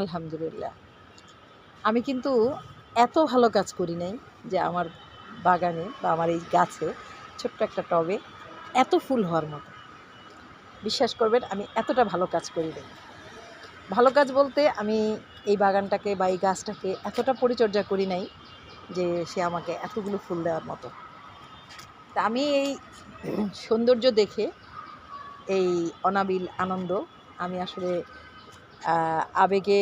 আলহামদুলিল্লাহ, আমি কিন্তু এত ভালো কাজ করি নাই যে আমার বাগানে বা আমার এই গাছে ছোট্ট একটা টবে এত ফুল হওয়ার মতো। বিশ্বাস করবেন আমি এতটা ভালো কাজ করি নাই। ভালো কাজ বলতে আমি এই বাগানটাকে বা এই গাছটাকে এতটা পরিচর্যা করি নাই যে সে আমাকে এতগুলো ফুল দেওয়ার মতো। তা আমি এই সৌন্দর্য দেখে এই অনাবিল আনন্দ আমি আসলে আবেগে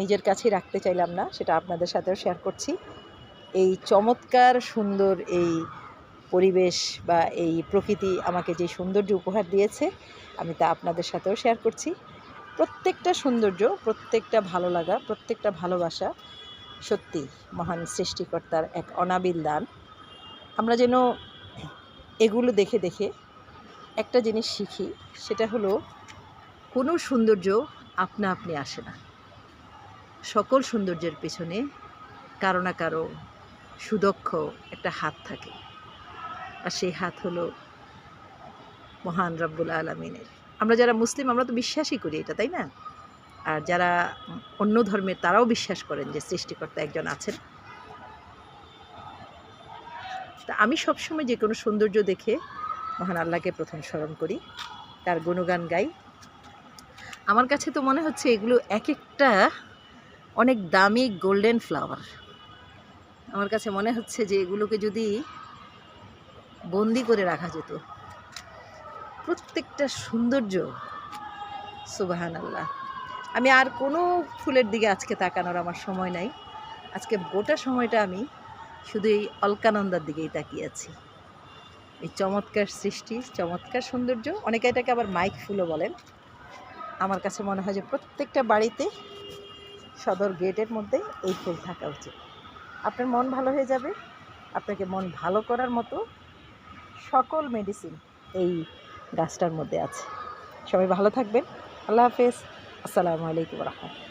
নিজের কাছেই রাখতে চাইলাম না, সেটা আপনাদের সাথেও শেয়ার করছি। এই চমৎকার, সুন্দর এই পরিবেশ বা এই প্রকৃতি আমাকে যে সৌন্দর্য উপহার দিয়েছে, আমি তা আপনাদের সাথেও শেয়ার করছি। প্রত্যেকটা সৌন্দর্য, প্রত্যেকটা ভালো লাগা, প্রত্যেকটা ভালোবাসা সত্যি মহান সৃষ্টিকর্তার এক অনাবিল দান। আমরা যেন এগুলো দেখে দেখে একটা জিনিস শিখি, সেটা হলো কোনো সৌন্দর্য আপনা আপনি আসে না। সকল সৌন্দর্যের পেছনে কারও না কারও সুদক্ষ একটা হাত থাকে। আর সেই হাত হলো মহান রব্বুল আলমিনের। আমরা যারা মুসলিম, আমরা তো বিশ্বাসই করি এটা, তাই না? আর যারা অন্য ধর্মের, তারাও বিশ্বাস করেন যে সৃষ্টিকর্তা একজন আছেন। তা আমি সবসময় যে কোনো সৌন্দর্য দেখে মহান আল্লাহকে প্রথম স্মরণ করি, তার গুণগান গাই আমার কাছে তো মনে হচ্ছে এগুলো এক একটা অনেক দামি গোল্ডেন ফ্লাওয়ার আমার কাছে মনে হচ্ছে যে এগুলোকে যদি বন্দি করে রাখা যেত, প্রত্যেকটা সৌন্দর্য সুবাহান আল্লাহ আমি আর কোনো ফুলের দিকে আজকে তাকানোর আমার সময় নাই। আজকে গোটা সময়টা আমি শুধু এই অলকানন্দার দিকেই তাকিয়ে আছি। এই চমৎকার সৃষ্টি, চমৎকার সৌন্দর্য, অনেকে এটাকে আবার মাইক ফুলও বলেন। আমার কাছে মনে হয় যে প্রত্যেকটা বাড়িতে সদর গেটের মধ্যে এই ফুল থাকা উচিত। আপনার মন ভালো হয়ে যাবে, আপনাকে মন ভালো করার মতো সকল মেডিসিন এই গাছটার মধ্যে আছে। সবাই ভালো থাকবেন। আল্লাহ হাফেজ। আসসালামু আলাইকুম রহমতুল্লাহ।